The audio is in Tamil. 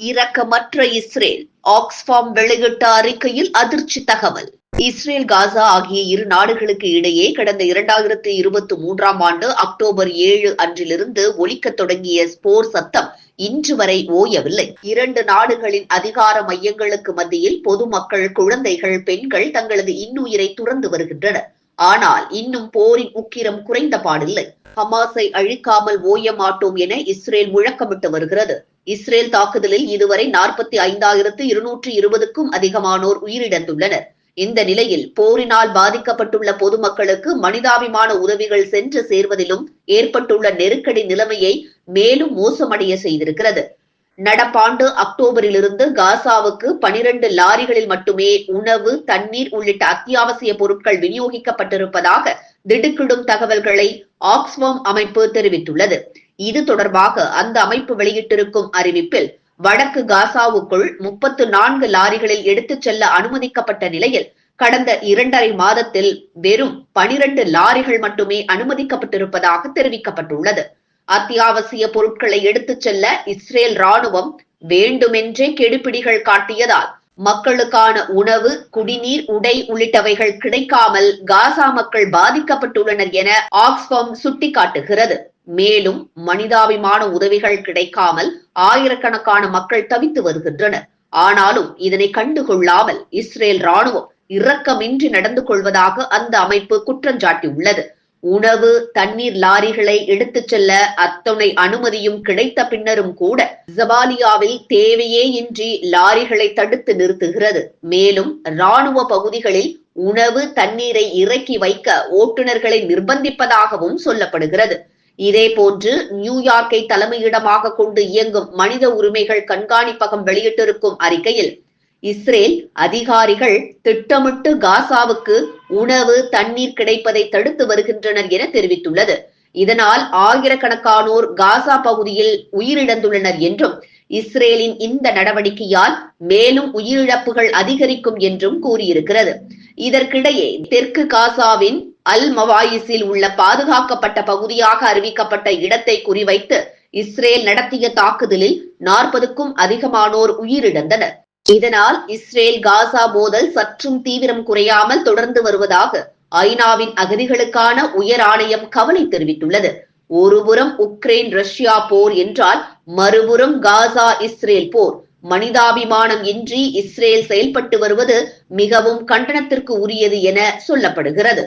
இரக்கமற்ற இஸ்ரேல். ஆக்ஸ்பாம் வெளியிட்ட அறிக்கையில் அதிர்ச்சி தகவல். இஸ்ரேல் காசா ஆகிய இரு நாடுகளுக்கு இடையே கடந்த இரண்டாயிரத்தி இருபத்தி மூன்றாம் ஆண்டு அக்டோபர் ஏழு அன்றிலிருந்து ஒலிக்கத் தொடங்கிய ஸ்போர் சத்தம் இன்று வரை ஓயவில்லை. இரண்டு நாடுகளின் அதிகார மையங்களுக்கு மத்தியில் பொதுமக்கள் குழந்தைகள் பெண்கள் தங்களது இன்னுயிரை துறந்து வருகின்றனர். ஆனால் இன்னும் போரின் உக்கிரம் குறைந்த பாடில்லை. ஹமாஸை அழிக்காமல் ஓய மாட்டோம் என இஸ்ரேல் முழக்கமிட்டு வருகிறது. இஸ்ரேல் தாக்குதலில் இதுவரை நாற்பத்தி ஐந்தாயிரத்து இருநூற்று இருபதுக்கும் அதிகமானோர் உயிரிழந்துள்ளனர். இந்த நிலையில் போரினால் பாதிக்கப்பட்டுள்ள பொதுமக்களுக்கு மனிதாபிமான உதவிகள் சென்று சேர்வதிலும் ஏற்பட்டுள்ள நெருக்கடி நிலைமையை மேலும் மோசமடைய செய்திருக்கிறது. நடப்பாண்டு அக்டோபரிலிருந்து காசாவுக்கு பனிரண்டு லாரிகளில் மட்டுமே உணவு தண்ணீர் உள்ளிட்ட அத்தியாவசிய பொருட்கள் விநியோகிக்கப்பட்டிருப்பதாக திடுக்கிடும் தகவல்களை ஆக்ஸ்வாம் அமைப்பு தெரிவித்துள்ளது. இது தொடர்பாக அந்த அமைப்பு வெளியிட்டிருக்கும் அறிவிப்பில் வடக்கு காசாவுக்குள் முப்பத்து நான்கு லாரிகளில் எடுத்துச் செல்ல அனுமதிக்கப்பட்ட நிலையில் கடந்த இரண்டரை மாதத்தில் வெறும் பனிரண்டு லாரிகள் மட்டுமே அனுமதிக்கப்பட்டிருப்பதாக தெரிவிக்கப்பட்டுள்ளது. அத்தியாவசிய பொருட்களை எடுத்துச் செல்ல இஸ்ரேல் ராணுவம் வேண்டுமென்றே கெடுபிடிகள் காட்டியதால் மக்களுக்கான உணவு குடிநீர் உடை உள்ளிட்டவைகள் கிடைக்காமல் காசா மக்கள் பாதிக்கப்பட்டுள்ளனர் என ஆக்ஸ்பாம் சுட்டிக்காட்டுகிறது. மேலும் மனிதாபிமான உதவிகள் கிடைக்காமல் ஆயிரக்கணக்கான மக்கள் தவித்து வருகின்றனர். ஆனாலும் இதனை கண்டுகொள்ளாமல் இஸ்ரேல் ராணுவம் இரக்கமின்றி நடந்து கொள்வதாக அந்த அமைப்பு குற்றஞ்சாட்டியுள்ளது உணவு தண்ணீர் லாரிகளை எடுத்துச் செல்ல அத்தனை அனுமதியும் கிடைத்த பின்னரும் கூட ஜபாலியாவில் தேவையே இன்றி லாரிகளை தடுத்து நிறுத்துகிறது. மேலும் ராணுவ பகுதிகளில் உணவு தண்ணீரை இறக்கி வைக்க ஓட்டுநர்களை நிர்பந்திப்பதாகவும் சொல்லப்படுகிறது. இதே போன்று நியூயார்க்கை தலைமையிடமாக கொண்டு இயங்கும் மனித உரிமைகள் கண்காணிப்பகம் வெளியிட்டிருக்கும் அறிக்கையில் இஸ்ரேல் அதிகாரிகள் திட்டமிட்டு காசாவுக்கு உணவு தண்ணீர் கிடைப்பதை தடுத்து வருகின்றனர் என தெரிவித்துள்ளது. இதனால் ஆயிரக்கணக்கானோர் காசா பகுதியில் உயிரிழந்துள்ளனர் என்றும் இஸ்ரேலின் இந்த நடவடிக்கையால் மேலும் உயிரிழப்புகள் அதிகரிக்கும் என்றும் கூறியிருக்கிறது. இதற்கிடையே தெற்கு காசாவின் அல் மவாயிஸில் உள்ள பாதுகாக்கப்பட்ட பகுதியாக அறிவிக்கப்பட்ட இடத்தை குறிவைத்து இஸ்ரேல் நடத்திய தாக்குதலில் நாற்பதுக்கும் அதிகமானோர் உயிரிழந்தனர். இதனால் இஸ்ரேல் காசா மோதல் சற்றும் தீவிரம் குறையாமல் தொடர்ந்து வருவதாக ஐநாவின் அகதிகளுக்கான உயர் ஆணையம் கவலை தெரிவித்துள்ளது. ஒருபுறம் உக்ரைன் ரஷ்யா போர் என்றால் மறுபுறம் காசா இஸ்ரேல் போர். மனிதாபிமானம் இன்றி இஸ்ரேல் செயல்பட்டு வருவது மிகவும் கண்டனத்திற்கு உரியது என சொல்லப்படுகிறது.